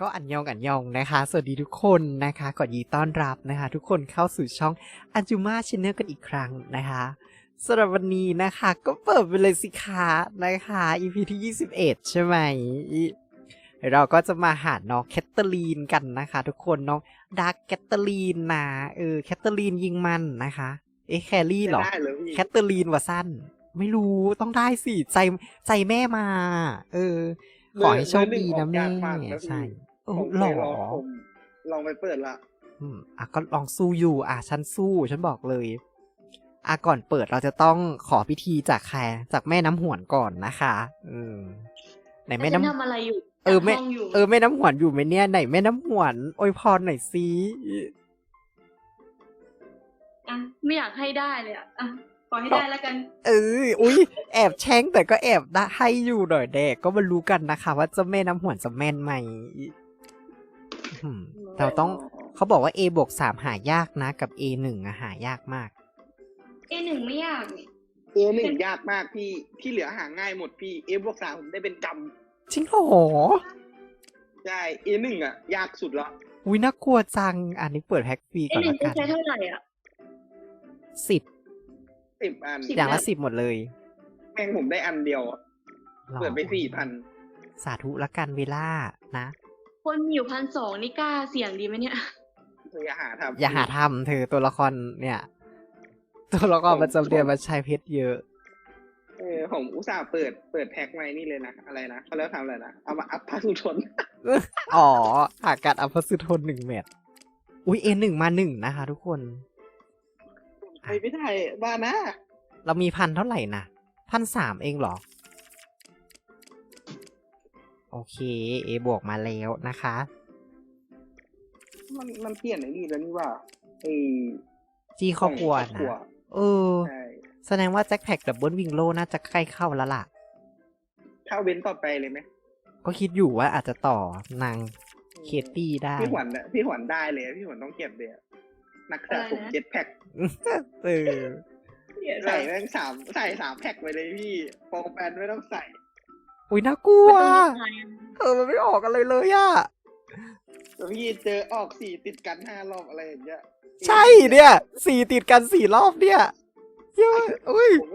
ก็อันยองอันยองนะคะ สวัสดีทุกคนนะคะก่อนยีต้อนรับนะคะ ทุกคนเข้าสู่ช่องอันจูมาชแนลกันอีกครั้งนะคะสำหรับวันนี้นะคะ ก็เปิดไปเลยสิคะนะคะ EP ที่ 21 ใช่ไหมอีเราก็จะมาหาน้องแคทเธอรีนกันนะคะ ทุกคนน้องดาร์กแคทเธอรีนนะเออแคทเธอรีนยิงมันนะคะ เอ๊ะแครี่เหรอไม่ได้เลยพี่แคทเธอรีนว่าสั้น ไม่รู้ต้องได้สิ ใจใจแม่มา เออขอให้โชคดีนะแม่เบอร์หงออกยากากนะพี่ใช่โอ้ ผมหเคล่ยอลองผมลองไปเปิดละ อืมอะก็ลองสู้อยู่ อะฉันสู้ฉันบอกเลยอะก่อนเปิดเราจะต้องขอพิธีจากใครจากแม่น้ำหวนก่อนนะคะ อืมไหนแม่แล้วฉันน้ำทำอะไรอยู่ เออแม่จัดห้งอยู่เออแม่น้ำหวนอยู่ไหมเนี่ยไหนแม่น้ำหวนอวยพรหน่อยสิอะไม่อยากให้ได้เลยอะอะขอให้ได้แล้วกัน เออ อุ้ยแอบแช่งแต่ก็แอบได้ให้อยู่หน่อยแดกก็มารู้กันนะคะ ว่าเจ้าแม่น้ำหวนจะแม่นไหมอืม เราต้องเขาบอกว่า A บวกสามหายากนะ กับ A หนึ่งอะหายากมาก เอหนึ่งไม่ยากนี่เอหนึ่งยากมากพี่ที่เหลือหาง่ายหมดพี่เอบวกสามผมได้เป็นกจริงเหรอำใช่เอหนึ่งอะยากสุดแล้วอุ้ยน่ากลัวจัง อันนี้เปิดแพ็กฟรีเอก่อนหนึ่งละจะกันใช้เท่าไหร่อะ สิบสิบอันสิบ อย่างละสิบหมดเลยแม่งผมได้อันเดียวอะหรอเปิดไปสี่พันสาธุละกันเวล่านะ คนมีอยู่พันสองนี่กล้าเสี่ยงดีไหมเนี่ยอย่าหาทำอย่าหาทำเธอตัวละครเนี่ย ตัวละครประจำเดือนมันใช้เพชรเยอะเออผมอุตส่าห์เปิดเปิดแพ็กไว้นี่เลยนะอะไรนะเขาเรียกทำอะไรนะเอามาอัพพาสุทนอ๋อหาการอัพสุทนหนึ่งเม็ดอุ้ยเอหนึ่งมาหนึ่งนะคะทุกคนไปไม่ได้บ้านะ เรามีพันเท่าไหร่นะพันสามเองเหรอ โอเคเอบวกมาแล้วนะคะ มันมันเปลี่ยนไอ้นี่แล้วนี่ว่าไอ้จีครอบครัวครอบครัวนะเออ ใช่แสดงว่าแจ็คแพ็กดับเบิลวิงโลน่าจะใกล้เข้าแล้วล่ะ ถ้าเว้นต่อไปเลยไหมก็คิดอยู่ว่าอาจจะต่อนางเคตี้ได้ พี่หวันน่ะพี่หวันได้เลยพี่หวันต้องเก็บเลยอะนักสะสมอะไรนะ เจ็ดแพ็คเออใส่แม่งสามใส่สามแพ็คไปเลยพี่โปรแปนไม่ต้องใส่ อุ้ยน่ากลัวไม่ต้องมีใครอะเออมันไม่ออกอะไรเลยอะแล้วพี่เจอออกสี่ติดกันห้ารอบอะไรอย่างเงี้ยใช่เนี่ยสี่ติดกันสี่รอบเนี่ยเยอะอุ้ยผม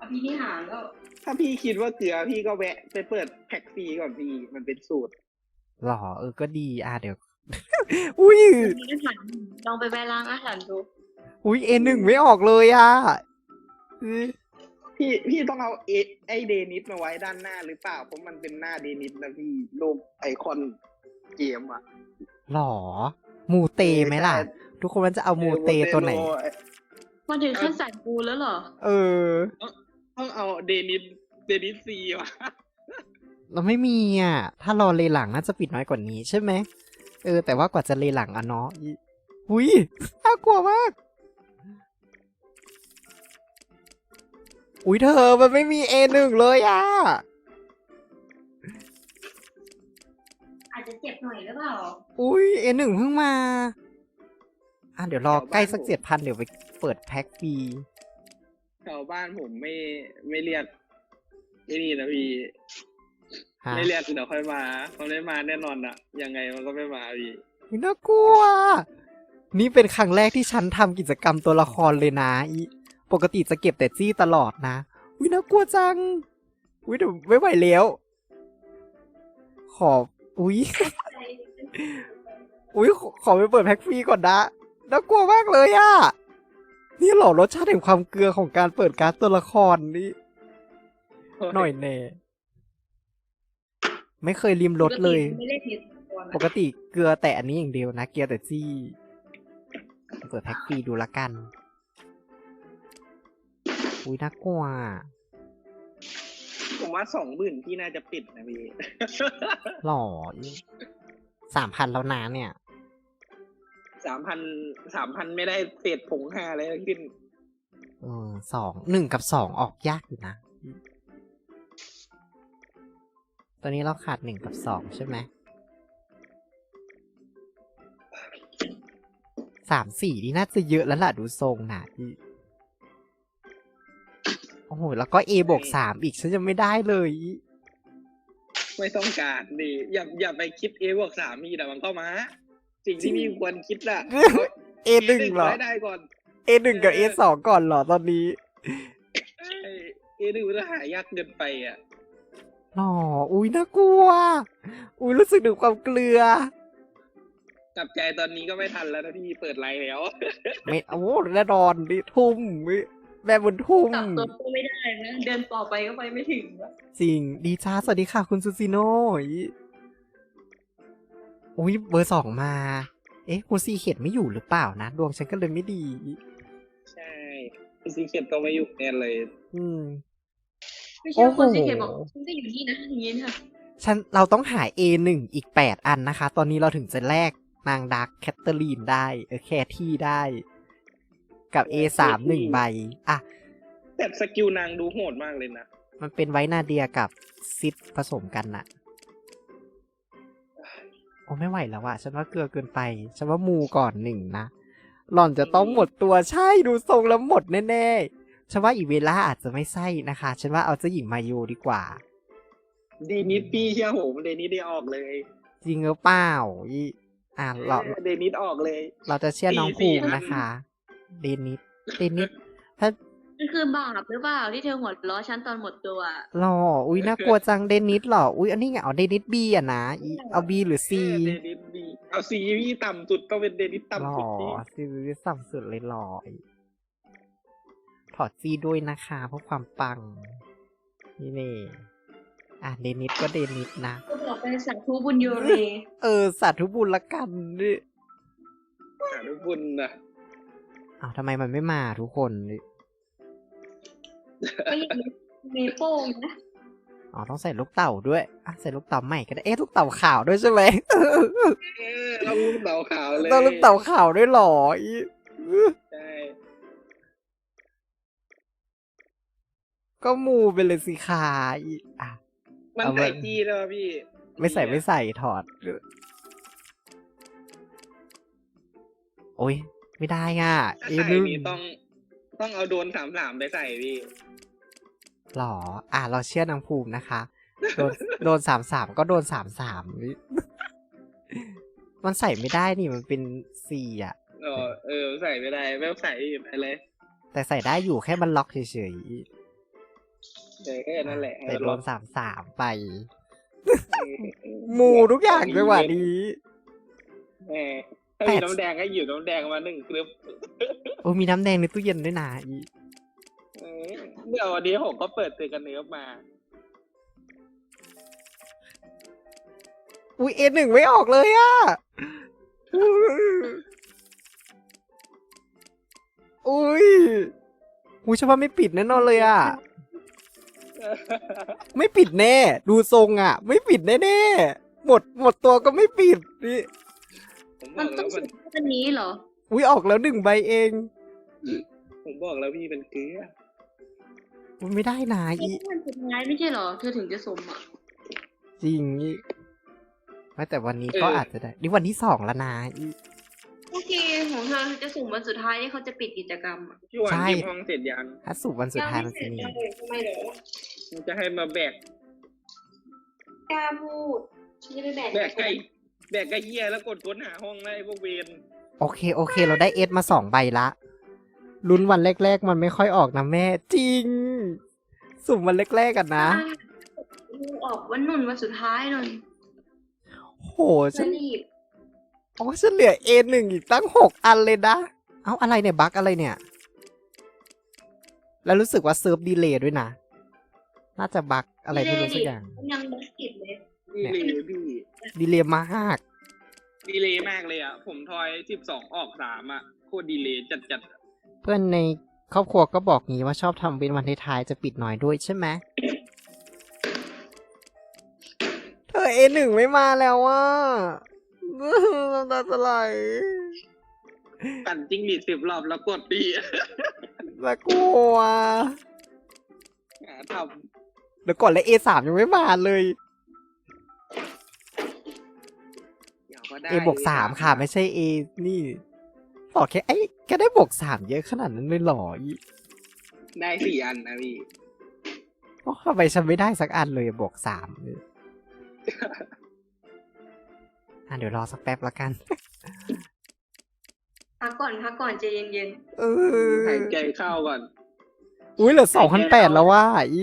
อภินิหารก็ถ้าพี่คิดว่าเกลือพี่ก็แวะไปเปิดแพ็คฟรีก่อนพี่มันเป็นสูตรหรอเออก็ดีอะเดี๋ยว อุ้ยมีอาถรรพ์ลองไปแวะล้างอาถรรพ์ดู อุ้ยเอหนึ่งไม่ออกเลยอะเออ พี่พี่ต้องเอาเอไอเดนิสมาไว้ด้านหน้าหรือเปล่าเพราะมันเป็นหน้าเดนิสนะพี่รูปไอคอนเกมอะหรอ มูเตไหมล่ะ ทุกคนมันจะเอามูเตตัวไหนมาถึงขั้นสายกูแล้วเหรอ เออ ต้องเอาเดนิสเดนิสซีว่ะเราไม่มีอะ ถ้ารอเลหลังน่าจะปิดน้อยกว่านี้ใช่ไหม เออ แต่ว่ากว่าจะเลหลังอะเนาะอีอุ้ยน่ากลัวมาก อุ้ยเธอมันไม่มีเอหนึ่งเลยอะ อาจจะเจ็บหน่อยหรือเปล่าอุ้ยเอหนึ่งเพิ่งมา อะเดี๋ยวรอใกล้สักเจ็ดพันเดี๋ยวไปเปิดแพ็คฟรีแถวบ้านผมไม่ไม่เรียกไอ้นี่นะพี่ ฮะไม่เรียกเดี๋ยวค่อยมามันไม่มาแน่นอนอะยังไงมันก็ไม่มาพี่ อุ๊ยน่ากลัว นี่เป็นครั้งแรกที่ฉันทำกิจกรรมตัวละครเลยนะอี ปกติจะเก็บแต่จี้ตลอดนะอุ้ยน่ากลัวจังอุ้ยเดี๋ยวไม่ไหวแล้ว ขอ อุ้ยอุ้ยขอขอไปเปิดแพ็คฟรีก่อนนะน่ากลัวมากเลยอะนี่เหรอรสชาติแห่งความเกลือของการเปิดการ์ดตัวละครนี่ หน่อยแน่ไม่เคยริมรสเลยไม่ได้ผิดตัวนะปกติเกลือแต่อันนี้อย่างเดียวนะ เกลือแต่จี้ เปิดแพ็คฟรีดูละกัน อุ้ยน่ากลัวผมว่าสองหมื่นพี่น่าจะปิดนะพี่หล่อสามพันแล้วนะเนี่ยสามพันสามพันไม่ได้เศษผงห้าอะไรทั้งสิ้นเออสองหนึ่งกับสองออกยากอยู่นะ ตอนนี้เราขาดหนึ่งกับสองใช่ไหมสามสี่นี่น่าจะเยอะแล้วล่ะดูทรงนะพี่ โอ้โห แล้วก็ A บวกสามอีก ฉันยังไม่ได้เลย ไม่ต้องการดิอย่าอย่าไปคิดเอบวกสามมีแต่มันก็มา สิ่งที่พี่ควรคิดอะเอหนึ่งเหรอไว้ได้ก่อนเอหนึ่งกับเอสองก่อนเหรอตอนนี้เอหนึ่งมันหายากเกินไปอะหรออุ้ยน่ากลัว อุ้ยรู้สึกถึงความเกลือ กลับใจตอนนี้ก็ไม่ทันแล้วนะพี่เปิดไลน์แล้ว ไม่โอ้แน่นอนนี่ทุ่ม แม่บุญทุ่มจับตัวก็ไม่ได้นะเดินต่อไปก็ไปไม่ถึงอะจริง ดีจ้า สวัสดีค่ะ คุณซูซิโน่อีอุ้ยเบอร์สองมา เอ๊ะ คุณซีเข็ดไม่อยู่หรือเปล่านะ ดวงฉันก็เลยไม่ดี ใช่พี่ซีเขียนต้องไม่อยู่แน่เลย อืม ไม่ใช่ว่าคนโอ้โหที่เขียนบอกฉันก็อยู่นี่นะอย่างนี้ค่ะฉันเราต้องหา A หนึ่งอีกแปดอันนะคะ ตอนนี้เราถึงจะแลกนางดักแคทเธอรีนได้ เออแคที่ได้ กับ A สามหนึ่งใบ อะ แต่สกิลนางดูโหดมากเลยนะ มันเป็นไว้นาเดียกับซิดผสมกันน่ะ โอ้ไม่ไหวแล้วอะฉันว่าเกลือเกินไป ฉันว่ามูก่อนหนึ่งนะ หล่อนจะต้องหมดตัวใช่ดูทรงแล้วหมดแน่ๆ ฉันว่าอีเวล่าอาจจะไม่ใช่นะคะ ฉันว่าเอาเจ้าหญิงมาโยดีกว่า เดนิสพี่เชื่อผมเดนิสได้ออกเลย จริงหรือเปล่าอีอะเราเดนิสออกเลย เราจะเชื่อน้องสี่ภูมิสี่นะคะ เดนิสเดนิสถ้ามันคือบาปหรือเปล่าที่เธอหัวเราะฉันตอนหมดตัวหล่ออุ้ยน่ากลัวจังเดนิสหรออุ้ยอันนี้ไงเอาเดนิสบีอะนะอีเอาบีหรือซีเดนิสดีเอาซีพี่ต่ำสุดต้องเป็นเดนิสหล่ต่ำสุดอพี่ซีสั่งสุดเลยหล่อถอดซีด้วยนะคะเพราะความปัง นี่เน่อะเดนิสก็เดนิสนะก็บอกเป็นสัตว์ทูบุญโยเรเออสาธุบุญละกันนี่หาทุกคนนะ อ้าวทำไมมันไม่มาทุกคนนี่ก็ยังมีโป้งนะอ๋อต้องใส่ลูกเต่าด้วยอะใส่ลูกเต่าใหม่ก็ได้เอ๊ะลูกเต่าขาวด้วยใช่ไหมเออเอาลูกเต่าขาวเลยต้องลูกเต่าขาวด้วยเหรออีใช่ก็มูไปเลยสิคาอีอะมันเอาไว้ใส่จีแล้วพี่ ไม่ใส่ไม่ใส่ถอด โอ้ย ไม่ได้อะถ้าเอใส่นึงนี่ต้องต้องเอาโดนสามสามไปใส่พี่หรอ อะเราเชื่อนางภูมินะคะ โดนโดนสามสามก็โดนสามสามมันใส่ไม่ได้นี่มันเป็นสี่อะ เออเออใส่ไม่ได้ไม่ใส่ไปเลยแต่ใส่ได้อยู่แค่มันล็อกเฉยเออแค่นั้นแหละๆแต่โดนสามสามไปเออมูทุกอย่างจังหวะนี้ แหม ถ้ามีน้ำแดงก็หยิบน้ำแดงมาหนึ่งกรึบโอ้ยมีน้ำแดงในตู้เย็นด้วยนะอีเออเดี๋ยววันนี้ผมก็เปิดเตือนกันเนื้อมาอุ้ยเอหนึ่งไม่ออกเลยอะอุ้ยอุ้ยฉันว่าไม่ปิดแน่นอนเลยอะ ไม่ปิดแน่ ดูทรงอะ ไม่ปิดแน่ๆหมดหมดตัวก็ไม่ปิดนี่ ผมบมัอนกต้แล้องวมันสุดอันนี้เหรอ อุ้ยออกแล้วหนึ่งใบเองผมบอกแล้วพี่เป็นเกลือมันไม่ได้นะไอ้อีที่มันสุดท้ายไม่ใช่เหรอ เธอถึงจะสมอะ จริงอีไม่แต่วันนี้ก็อาจจะได้นี่วันที่สองแล้วนะอี โอเคของเธอจะสุ่มวันสุดท้ายที่เขาจะปิดกิจกรรมอะพี่หวานใช่เก็บห้องเสร็จยังถ้าสุกร์วันสุดท้ายมันจะมีทำไมเหรอมันจะให้มาแบก กล้าพูดฉันจะไปแบกแบกไก่ แบกไก่เหี้ยแล้วกดค้นหาห้องไล่พวกเวรโอเคโอเค เราได้เอสมาสองใบละลุ้นวันแรก ๆ มันไม่ค่อยออกนะแม่ จริง สุ่มวันแรกๆกันนะ ออกวันนุ่นวันสุดท้ายนนโหจะฉันรีบโอ้ฉันเหลือเอหนึ่งอีกตั้งหกอันเลยนะ เอ้าอะไรเนี่ยบั๊กอะไรเนี่ย แล้วรู้สึกว่าเซิร์ฟดีเลย์ด้วยนะ น่าจะบั๊กอะไรไม่รู้สักอย่าง ยังบัสกิดเลย ดีเลยพี่ดีเลย์มาก ดีเลยมากเลยอะ ผมทอยสิบสองออกสามอะ โคตรดีเลยจัดจัดๆอะเพื่อนในครอบครัวก็บอกงี้ว่าชอบทำเป็นวันท้ายๆจะปิดหน่อยด้วยใช่ไหมเธอเอหนึ่งไม่มาแล้วอะน้ำตาจะไหลปั่นจิ้งหรีดสิบรอบแล้วกดดีน่ากลัว หาทเดี๋ยวก่อนเลย A สามยังไม่มาเลย ก็ได้ A บวกสามค่ะ ไม่ใช่ A นี่ต่อแค่ไอ้แกได้บวกสามเยอะขนาดนั้นเลยเหรออีได้สี่อันนะพี่โอ้ทำไมฉันไม่ได้สักอันเลยบวกสามเลยอะเดี๋ยวรอสักแป๊บละกัน พักก่อนพักก่อนใจเย็นเออหายใจเข้าก่อน อุ้ยเหลือสองพันแปดแล้วว่าอี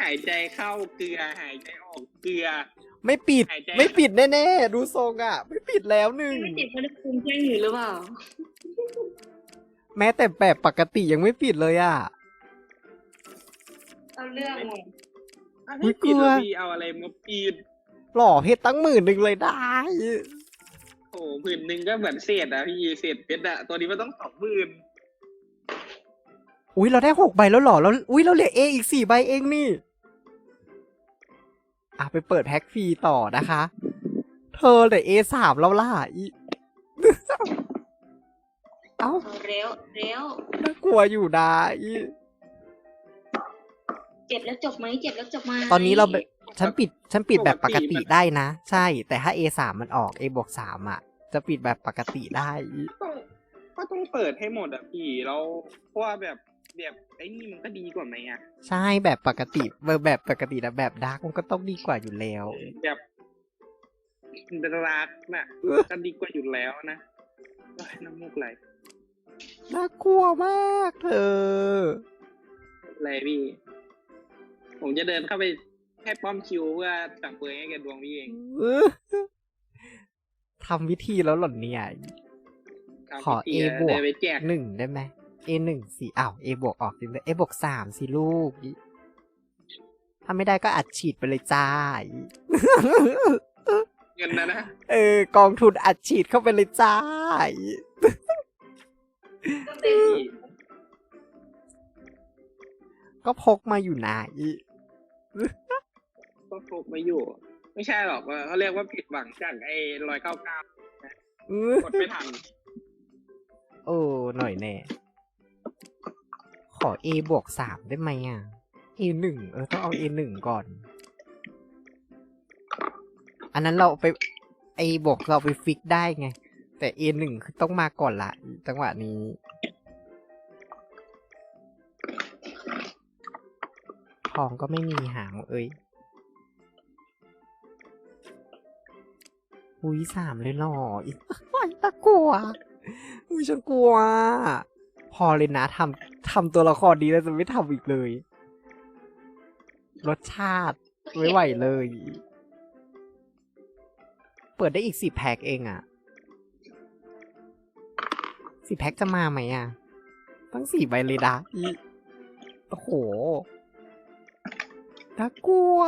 หายใจเข้าเกลือ หายใจออกเกลือ ไม่ปิด หายใจ ไม่ปิดแน่ๆดูทรงอะ ไม่ปิดแล้วหนึ่งๆไม่ติดเพราะภูมิแจ้งอยู่หรือเปล่า แม้แต่แบบปกติยังไม่ปิดเลยอะ เอาเรื่องว่ะอะอุ๊ไม่ยปิดกลัว แล้วพี่เอาอะไรมาปิดหล่อเพชรตั้งหมื่นหนึ่งเลยได้ โอ้หมื่นหนึ่งก็เหมือนเศษอะพี่เศษเพชรอะตัวนี้มันต้องสองหมื่นอุ้ยเราได้หกใบแล้วเหรอแล้ว อุ้ยเราเหลือเออีกสี่ใบเองนี่ อะไปเปิดแพ็คฟรีต่อนะคะ เธอเหลือเอสามแล้วล่ะอีเอ้าเอาเร็วเร็วน่ากลัวอยู่นะอีเจ็บแล้วจบไหมเจ็บแล้วจบไหมตอนนี้เราแบบฉันปิด ฉันปิดแบบปกติได้นะ ใช่ แต่ถ้า A สามมันออก A บวกสามอะ จะปิดแบบปกติได้อีต้องก็ต้องเปิดให้หมดอะพี่แล้วเพราะว่าแบบ แบบไอ้นี่มันก็ดีกว่าไหมอะใช่แบบปกติแบบแบบปกตินะแบบดาร์กมันก็ต้องดีกว่าอยู่แล้ว แบบรักน่ะก็ดีกว่าอยู่แล้วนะเอ้ยน้ำมูกไหลน่ากลัวมากเธออะไรพี่ ผมจะเดินเข้าไปให้ป้อมคิวเพื่อสั่งเปยให้แกดวงพี่เองทำวิธีแล้วเหรอเนี่ยทำขอพิธี A บวกเดินไปแจกหนึ่งได้ไหม A หนึ่งสี่อ้าว A บวกออกจริงเลย A บวกสามสิลูกอีถ้าไม่ได้ก็อัดฉีดไปเลยจ้าอีเงินนะนะ เออกองทุนอัดฉีดเข้าไปเลยจ้าอีก็เป็นพี่ก็พกมาอยู่นะอีก็พกไม่อยู่ ไม่ใช่หรอกว่าเขาเรียกว่าผิดหวังจากไอ้ร้อยเก้าเก้ากดไม่ทันโอ้ หน่อยแน่ ขอ A บวกสามได้ไหมอะ A หนึ่งเออต้องเอา A หนึ่งก่อน อันนั้นเราไป A บวกเราไปฟิกได้ไง แต่ A หนึ่งคือต้องมาก่อนละจังหวะนี้ทองก็ไม่มีหางเอ้ยอุ้ยสามเลยหรออีกตะกลัวอุ้ยฉันกลัว พอเลยนะทำ ทำตัวละครดีแล้วจะไม่ทำอีกเลย รสชาติไม่ไหวเลย เปิดได้อีกสี่แพ็คเองอะสี่แพ็คจะมาไหมอะตั้งสี่ใบเลยนะอีโอ้โหน่ากลัว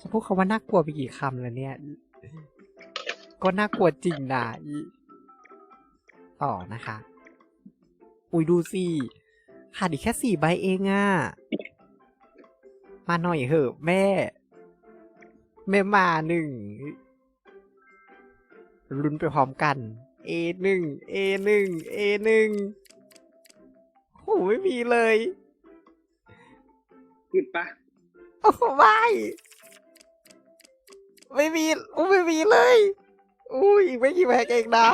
ฉันพูดคาว่าน่ากลัวไปกี่คำแล้วเนี่ย ก็น่ากลัวจริงนะอี ต่อนะคะ อุ้ยดูสิขาดอีกแค่สี่ใบเองอะมาหน่อยเหอะแม่ แม่มาหนึ่งลุ้นไปพร้อมกัน A หนึ่ง A หนึ่ง A หนึ่งโหไม่มีเลยผิดปะโอ้ไม่ ไม่มีโอ้ไม่มีเลย อุ้ยอีกไม่กี่แพ็กเองนะ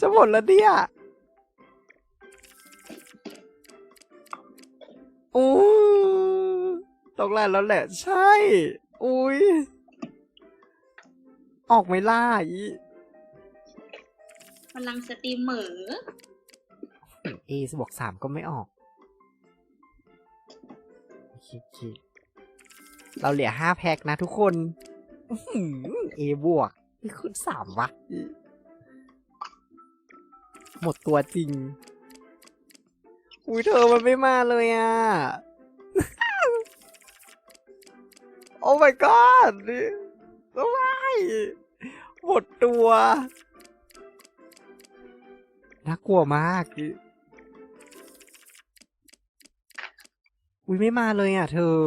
จะหมดแล้วเนี่ยอู้ต้องแล้วแล้วแหละ ใช่ อุ้ย ออกไม่ล่าอีพลังสตรีมเหมอเอบวกสามก็ไม่ออกโอเคโอเคเราเหลือห้าแพ็กนะทุกคนเอบวก นี่ขึ้นสามวะอีหมดตัวจริง อุ้ยเธอมันไม่มาเลยอะ โอ้ my god โอ้ยหมดตัว น่ากลัวมากอีอุ้ยไม่มาเลยอะเธอ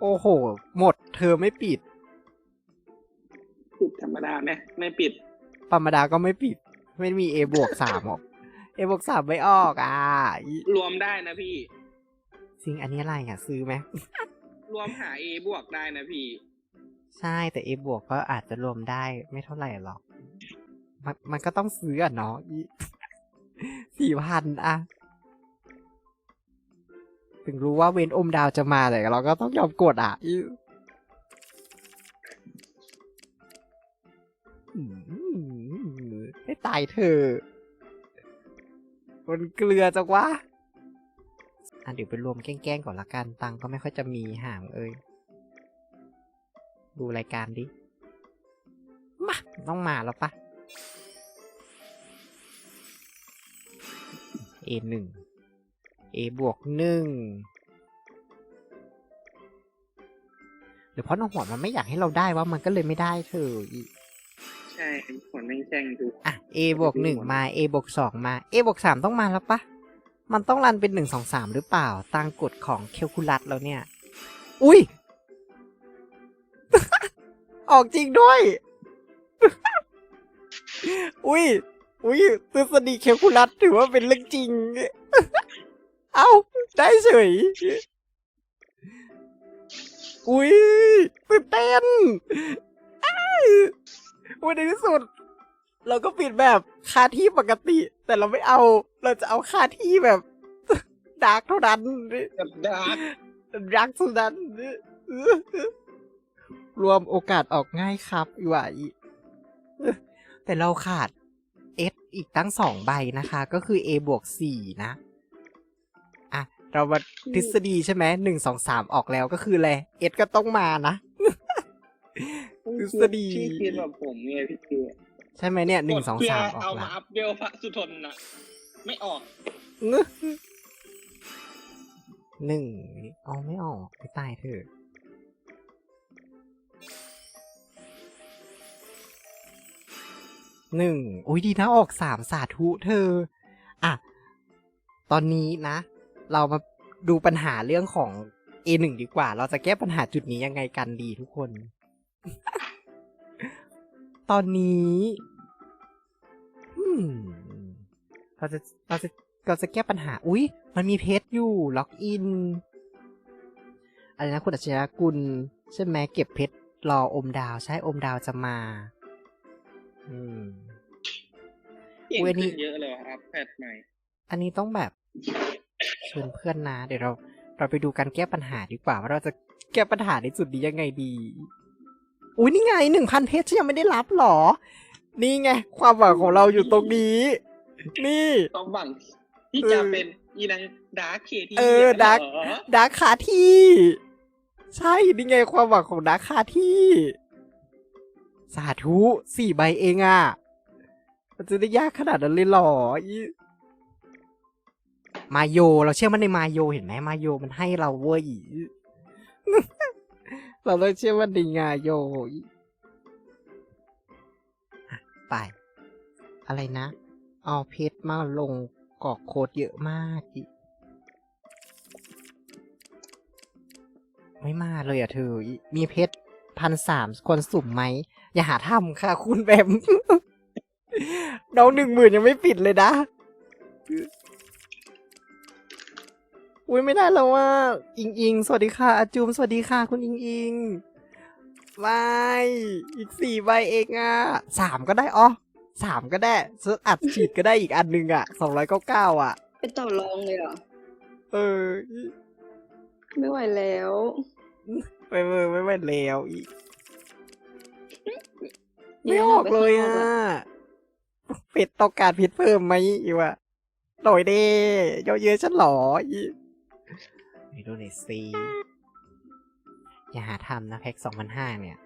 โอ้โห หมด เธอไม่ปิดผิดธรรมดาไหมไม่ปิด ธรรมดาก็ไม่ปิด ไม่มี A บวกสามหรอก A บวกสามไม่ออกอะอีรวมได้นะพี่จริงอันนี้อะไรอะ ซื้อไหม รวมหา A บวกได้นะพี่ ใช่แต่ A บวกก็อาจจะรวมได้ไม่เท่าไหร่หรอก มันมันก็ต้องซื้ออะเนาะสี่พันอะ ถึงรู้ว่าเวนอมดาวจะมาแต่เราก็ต้องยอมกดอะอืมให้ตายเธอะมันเกลือจังวะ อะเดี๋ยวไปรวมแกล้งๆก่อนละกัน ตังก็ไม่ค่อยจะมีห่างเอ้ย ดูรายการดิ มา ต้องมาแล้วปะ A หนึ่ง A บวกหนึ่งหรือเพราะน้องหัวมันไม่อยากให้เราได้ว่ามันก็เลยไม่ได้เธออีใช่ผลแม่งแจ้งดูอะ A บวกหนึ่งมา A บวกสองมา A บวกสามต้องมาแล้วปะมันต้องรันเป็นหนึ่งสองสามหรือเปล่าตามกฎของเคลคูลัสแล้วเนี่ย อุ้ย ออกจริงด้วย อุ้ย อุ้ยทฤษฎีเคลคูลัสถือว่าเป็นเรื่องจริง เอ้า ได้เฉย อุ้ยตื่นเต้นอ้ายวันในที่สุด เราก็ปิดแบบคาที่ปกติ แต่เราไม่เอา เราจะเอาคาที่แบบดาร์กเท่านั้นกับดาร์กรักเท่านั้นรวมโอกาสออกง่ายครับอีหว่าอีแต่เราขาด S อีกตั้งสองใบนะคะ ก็คือ A บวกสี่นะอะ เรามาทฤษฎีใช่ไหมหนึ่งสองสามออกแล้วก็คืออะไร S ก็ต้องมานะทฤษฎีพี่คิดแบบผมไงพี่เกใช่ไหมเนี่ยหนึ่งสองสามออกเอาแล้มาวอัพเวลพระสุทนนะไม่ออกหนึ่งเอาไม่ออกไปตายเถอะหนึ่งอุ้ยดีนะออกสามสาธุเธอ อะ ตอนนี้นะ เรามาดูปัญหาเรื่องของ A1 ดีกว่า เราจะแก้ปัญหาจุดนี้ยังไงกันดีทุกคน ตอนนี้อืมเราจะเราจะเราจะแก้ปัญหา อุ๊ยมันมีเพจอยู่ ล็อกอิน อะไรนะคุณอัจฉริยะกุลใช่ไหมเก็บเพชรรออมดาว ใช่อมดาวจะมา อืมเก่งเว้ยนี่ขึ้นเยอะเลยว่ะอัพแพทใหม่ อันนี้ต้องแบบ ชวนเพื่อนนะเดี๋ยวเราเราไปดูการแก้ปัญหาดีกว่าว่าเราจะแก้ปัญหาในจุดนี้ยังไงดีอุ้ยนี่ไงหนึ่งพันเพชรฉันยังไม่ได้รับหรอ นี่ไง ความหวังของเราอยู่ตรงนี้ นี่ต้องบังที่เออจะเป็นอีนังดาร์คเคที่เออ Dark ดาร์คคาที่ ใช่นี่ไงความหวังของดาร์คคาที่ สาธุสี่ใบเองอะ่ะมันจะได้ยากขนาดนั้นเลยเหรออี มาโย เราเชื่อมันในมาโยเห็นไหมมาโยมันให้เราเว้ยเราเลยเชื่อมันในงาโยอีอะไป อะไรนะ เอาเพชรมาลงกรอกโค้ดเยอะมากอีไม่มาเลยอะเธอ มีเพชรพันสามคนสุ่มไหม อย่าหาทำค่ะ คุณแบมน้องหนึ่งหมื่นยังไม่ปิดเลยนะ อุ้ยไม่ได้แล้วว่า อิงอิงสวัสดีค่ะอาจูมสวัสดีค่ะ คุณอิงอิงไม่อีกสี่ใบเองอะสามก็ได้อ๋อสามก็ได้ซื้ออัดฉีดก็ได้อีกอันหนึงอะสองร้อยเก้าเก้าอะ เป็นต่อรองเลยเหรอ เออ ไม่ไหวแล้วไม่ไม่ไม่ไม่แล้วอีกเดี๋ไม่ยวออกเลยอะไปข้างนอกเป็ดต้องการเพชรเพิ่มไหมอีวะหน่อยเด้เยอะเยอะฉันหรออีไป ดูหน่อยสิอย่าหาทำนะแพ็กสองพันห้าเนี่ย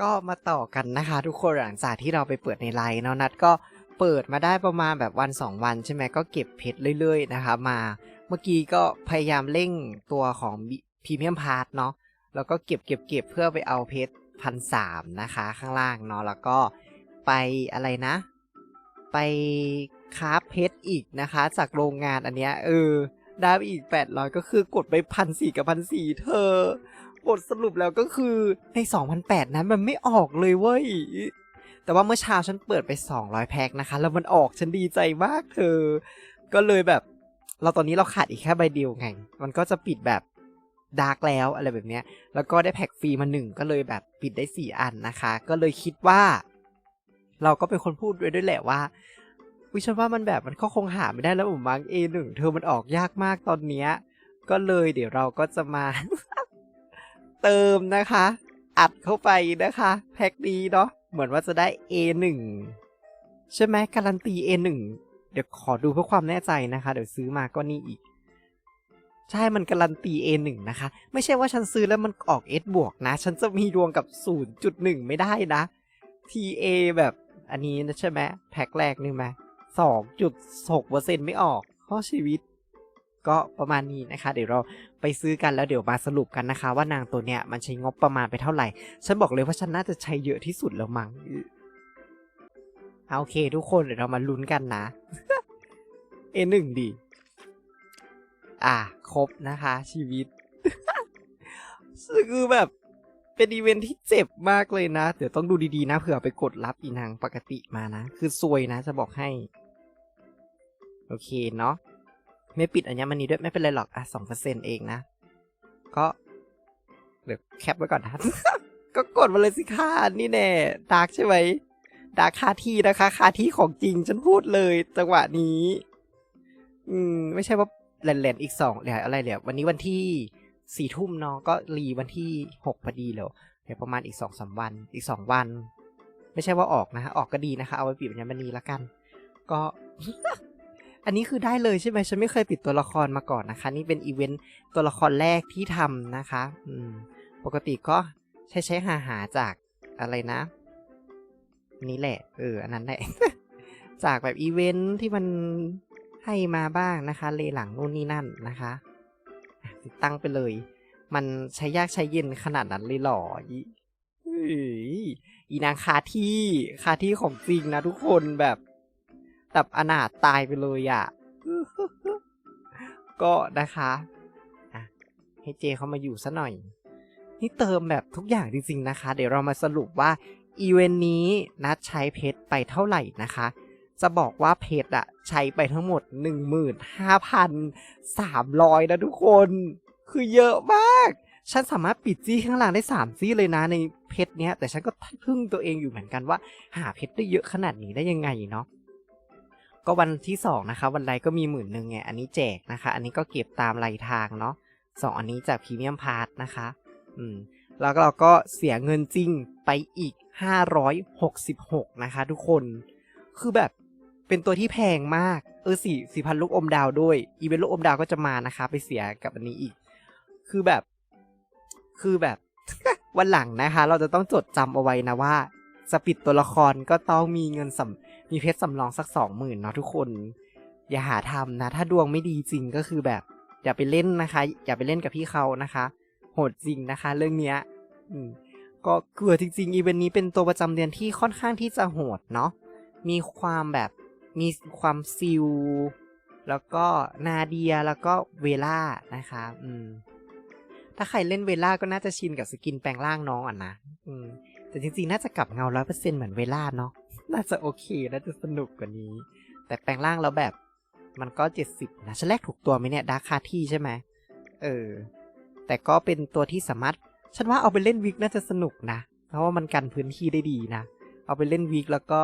ก็มาต่อกันนะคะ ทุกคนหลังจากที่เราไปเปิดในไลน์เนาะนัดก็เปิดมาได้ประมาณแบบวันสองวันใช่ไหมก็เก็บเพชรเรื่อยๆนะคะมาเมื่อกี้ก็พยายามเร่งตัวของพรีเมียมพาร์ทเนาะแล้วก็เก็บเก็บเก็บเพื่อไปเอาเพชรพันสามนะคะข้างล่างเนาะแล้วก็ไปอะไรนะ ไปคราฟเพชรอีกนะคะ จากโรงงานอันเนี้ยเออ ได้ไปอีกแปดร้อยก็คือกดไปพันสี่กับพันสี่เธอบทสรุปแล้วก็คือในสองพันแปดนั้นมันไม่ออกเลยเว้ย แต่ว่าเมื่อเช้าฉันเปิดไปสองร้อยแพ็คนะคะ แล้วมันออกฉันดีใจมากเธอ ก็เลยแบบ เราตอนนี้เราขาดอีกแค่ใบเดียวไง มันก็จะปิดแบบดาร์กแล้วอะไรแบบเนี้ย แล้วก็ได้แพ็กฟรีมาหนึ่งก็เลยแบบปิดได้สี่อันนะคะ ก็เลยคิดว่า เราก็เป็นคนพูดด้วยด้วยแหละว่า วิฉันว่ามันแบบมันก็คงหาไม่ได้แล้วผมมังเอหนึ่งเธอมันออกยากมากตอนเนี้ย ก็เลยเดี๋ยวเราก็จะมา เติมนะคะ อัดเข้าไปนะคะ แพ็คดีเนาะเหมือนว่าจะได้ A1 ใช่ไหมการันตี A1 เดี๋ยวขอดูเพื่อความแน่ใจนะคะ เดี๋ยวซื้อมาก็นี่อีก ใช่มันการันตี A1 นะคะ ไม่ใช่ว่าฉันซื้อแล้วมันออก S บวกนะ ฉันจะมีดวงกับ 0.1 ไม่ได้นะ TA แบบอันนี้นะใช่ไหมแพ็คแรกนี่ไหม สองจุดหกเปอร์เซ็นไม่ออกข้อชีวิต ก็ประมาณนี้นะคะ เดี๋ยวเราไปซื้อกันแล้วเดี๋ยวมาสรุปกันนะคะ ว่านางตัวเนี้ยมันใช้งบประมาณไปเท่าไหร่ ฉันบอกเลยว่าฉันน่าจะใช้เยอะที่สุดแล้วมั้งเอาโอเคทุกคนเดี๋ยวเรามาลุ้นกันนะ เอหนึ่งดี อะ ครบนะคะ ชีวิต คือแบบ เป็นอีเวนท์ที่เจ็บมากเลยนะ เดี๋ยวต้องดูดีๆนะเผื่อไปกดรับอีนางปกติมานะ คือซวยนะจะบอกให้ โอเคเนาะไม่ปิดอัญมณีด้วยไม่เป็นไรหรอกอะสองเปอร์เซ็นต์เองนะ ก็ เดี๋ยวแคปไว้ก่อนนะ ก็กดมาเลยสิค่ะนี่แน่ดาร์กใช่ไหมดาร์กคาที่นะคะคาที่ของจริงฉันพูดเลย จังหวะนี้ อืม ไม่ใช่ว่าแหลนๆอีกสองเดี๋ยวอะไรเดี๋ยววันนี้วันที่ สี่ทุ่มเนาะก็รีวันที่หกพอดีเลยเดี๋ยวประมาณอีกสองสามวันอีกสองวัน ไม่ใช่ว่าออกนะฮะออกก็ดีนะคะ เอาไปปิดอัญมณีละกัน ก็ อันนี้คือได้เลยใช่ไหมฉันไม่เคยปิดตัวละครมาก่อนนะคะ นี่เป็นอีเวนต์ตัวละครแรกที่ทำนะคะ อืม ปกติก็ใช้ใช้หาหาจากอะไรนะนี่แหละ เออ อันนั้นแหละ จากแบบอีเวนต์ที่มันให้มาบ้างนะคะ เลหลังนู่นนี่นั่นนะคะ ติดตั้งไปเลย มันใช้ยากใช้เย็นขนาดนั้นเลยหรออีเฮ้ยอีนางคาที่คาที่ของจริงนะทุกคนแบบแบบอนาถตายไปเลยอะ่ะ ก็นะคะอะให้เจเขามาอยู่ซะหน่อย นี่เติมแบบทุกอย่างจริงๆนะคะ เดี๋ยวเรามาสรุปว่าอีเวนต์นี้นัดใช้เพชรไปเท่าไหร่นะคะ จะบอกว่าเพชรอะใช้ไปทั้งหมด 15,300 นะทุกคน คือเยอะมาก ฉันสามารถปิดจี้ข้างล่างได้3จี้เลยนะในเพชรเนี้ย แต่ฉันก็ทึ่งตัวเองอยู่เหมือนกันว่า หาเพชรได้เยอะขนาดนี้ได้ยังไงเนาะก็วันที่สองนะคะ วันไรก็มีหมื่นหนึ่งไงอันนี้แจกนะคะ อันนี้ก็เก็บตามรายทางเนาะสองอันนี้จากพรีเมียมพาร์ทนะคะ อืมแล้วเราก็เสียเงินจริงไปอีก 566 นะคะ ทุกคน คือแบบ เป็นตัวที่แพงมาก เออสี่สี่พันลูกอมดาวด้วย อีเวนต์ลูกอมดาวก็จะมานะคะ ไปเสียกับอันนี้อีก คือแบบ คือแบบ วันหลังนะคะ เราจะต้องจดจำเอาไว้นะว่าสปิดตัวละครก็ต้องมีเงินสำมีเพชรสำรองสักสองหมื่นเนาะทุกคน อย่าหาทำนะ ถ้าดวงไม่ดีจริงก็คือแบบ อย่าไปเล่นนะคะ อย่าไปเล่นกับพี่เขานะคะ โหดจริงนะคะ เรื่องเนี้ย อืมก็เกลือจริงๆอีเวนต์นี้เป็นตัวประจำเดือนที่ค่อนข้างที่จะโหดเนาะมีความแบบ มีความซิลแล้วก็นาเดียแล้วก็เวล่านะคะอืมถ้าใครเล่นเวล่าก็น่าจะชินกับสกินแปลงร่างน้องอะนะอืมแต่จริงๆ น่าจะกลับเงาร้อยเปอร์เซ็นเหมือนเวล่าเนาะน่าจะโอเคน่าจะสนุกกว่านี้ แต่แปลงร่างแล้วแบบมันก็เจ็ดสิบนะฉันแรกถูกตัวไหมเนี่ยดาร์คาที่ใช่ไหมเออ แต่ก็เป็นตัวที่สามารถ ฉันว่าเอาไปเล่นวิกน่าจะสนุกนะ เพราะว่ามันกันพื้นที่ได้ดีนะ เอาไปเล่นวิกแล้วก็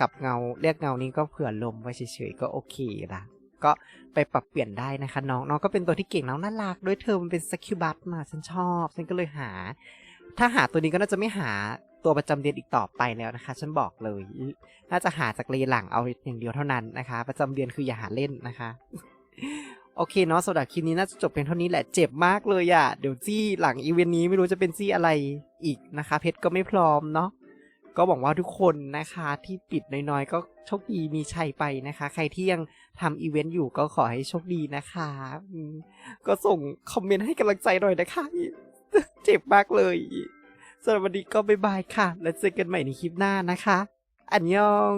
กับเงาเรียกเงานี้ก็เผื่อลมไว้เฉยๆก็โอเคนะก็ไปปรับเปลี่ยนได้นะคะน้องน้องก็เป็นตัวที่เก่งน้องน่ารักด้วยเธอมันเป็นสกิลบัตมาฉันชอบฉันก็เลยหา ถ้าหาตัวนี้ก็น่าจะไม่หาตัวประจำเดือนอีกต่อไปแล้วนะคะ ฉันบอกเลย น่าจะหาจากเลหลังเอาอย่างเดียวเท่านั้นนะคะ ประจำเดือนคืออย่าหาเล่นนะคะโอเคเนาะสำหรับคลิปนี้น่าจะจบเพียงเท่านี้แหละเจ็บมากเลยอะ่ะ เดี๋ยวจี้หลังอีเวนต์นี้ไม่รู้จะเป็นจี้อะไรอีกนะคะ เพชรก็ไม่พร้อมเนาะ ก็หวังว่าทุกคนนะคะที่ปิดน้อยๆ ก็โชคดีมีชัยไปนะคะ ใครที่ยังทำอีเวนต์อยู่ก็ขอให้โชคดีนะคะ ก็ส่งคอมเมนต์ให้กำลังใจหน่อยนะคะ เจ็บมากเลยสำหรับวันนี้ก็บ๊ายบายค่ะ แล้วเจอกันใหม่ในคลิปหน้านะคะ อันยอง